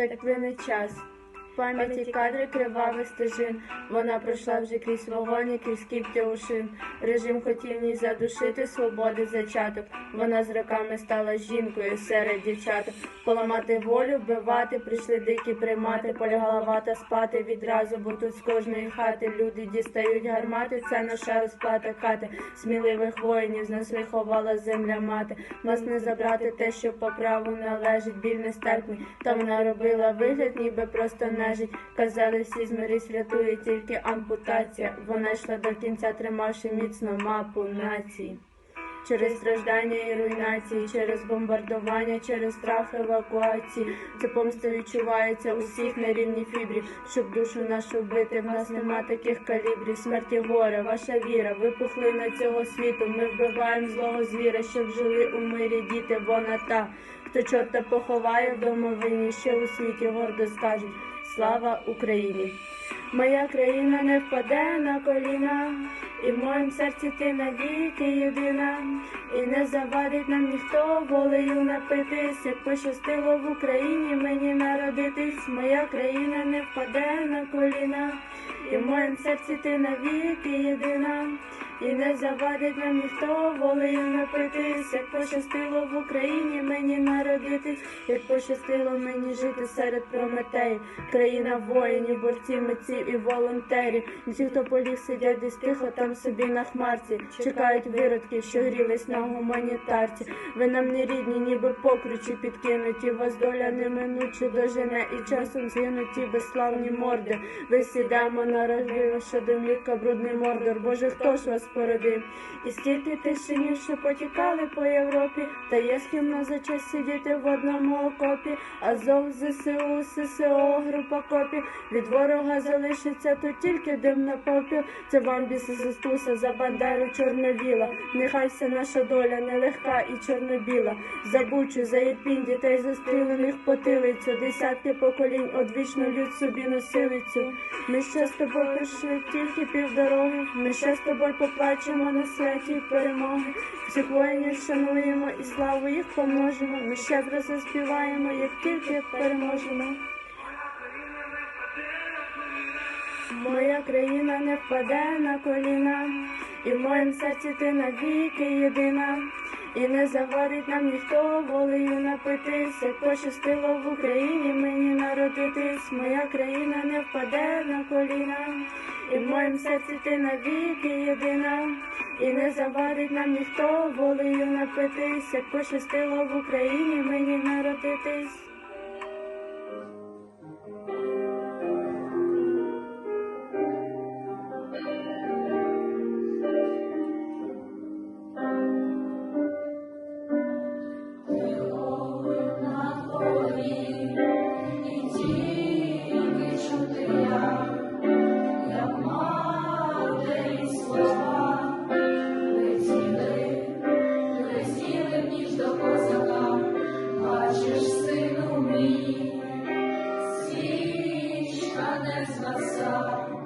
Так плине час. Пам'яті кадри кривавих стежин. Вона пройшла вже крізь вогонь, крізь кіпті ушин. Режим хотів ній задушити свободи зачаток. Вона з роками стала жінкою серед дівчаток. Поламати волю, вбивати, прийшли дикі примати, полягала вата спати відразу, бо тут з кожної хати люди дістають гармати. Це наша розплата хати. Сміливих воїнів з нас виховала земля мати. Нас не забрати те, що по праву належить, біль нестерпний. Та вона робила вигляд, ніби просто нежить. Казали всі змирись, рятує тільки ампутація. Вона йшла до кінця, тримавши міцно мапу нації. Через страждання і руйнації, через бомбардування, через страх евакуації. Це помста відчувається усіх на рівні фібрі. Щоб душу нашу вбити, в нас нема таких калібрів. Смерті горе, ваша віра, випухли на цього світу. Ми вбиваємо злого звіра, щоб жили у мирі діти. Вона та, хто чорта поховає в домовині, ще у світі гордо скажуть. Слава Україні! Моя країна не впаде на коліна, і в моїм серці ти навіки єдина, і не завадить нам ніхто волею напитись, як пощастило в Україні мені народитись. Моя країна не впаде на коліна, і в моїм серці ти навіки єдина. І не завадить нам ніхто волею напитись, як пощастило в Україні мені народитись, як пощастило мені жити серед прометеїв, країна воїнів, борців, митців і волонтерів. Ті, хто поліг, сидять десь тихо там собі на хмарці, чекають виродків, що грілись на гуманітарці. Ви нам не рідні, ніби покручі підкинуті. Вас доля неминуче дожене і часом згинуті безславні морди. Ви сідемо на роги, що домівка брудний мордор. Боже, хто ж вас породив? І стільки тисячів, що потікали по Європі, та є з ким на за сидіти в одному окопі. Азов, ЗСУ, ССО, група копів. Від ворога залишиться тут тільки дим на попіл. Це вам біси застуса за бандеру чорновіла. Нехай вся наша доля нелегка і чорнобіла. За бучу, за ірпінь дітей застрілених потилицю. Десятки поколінь одвічно лють собі носилицю. Ми ще з тобою пройшли тільки півдороги. Ми ще з тобою поплачемо на святі перемоги. Всіх воїнів шануємо і славу їх помножимо. Ми щедро заспіваємо, як тільки переможемо. Моя країна не впаде на коліна, і в моїм серці ти навіки єдина. І не завадить нам ніхто волею напитись, як пощастило в Україні мені народитись. Моя країна не впаде на коліна, і в моїм серці ти навіки єдина. І не завадить нам ніхто волею напитись, як пощастило в Україні мені народитись. darkness my song.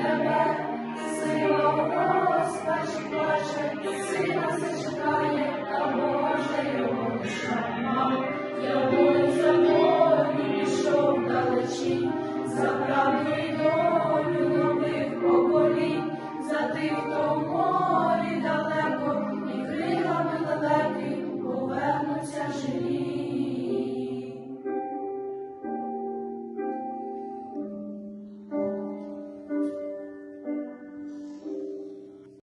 Тебе, сила розпач плаче, сила зачем.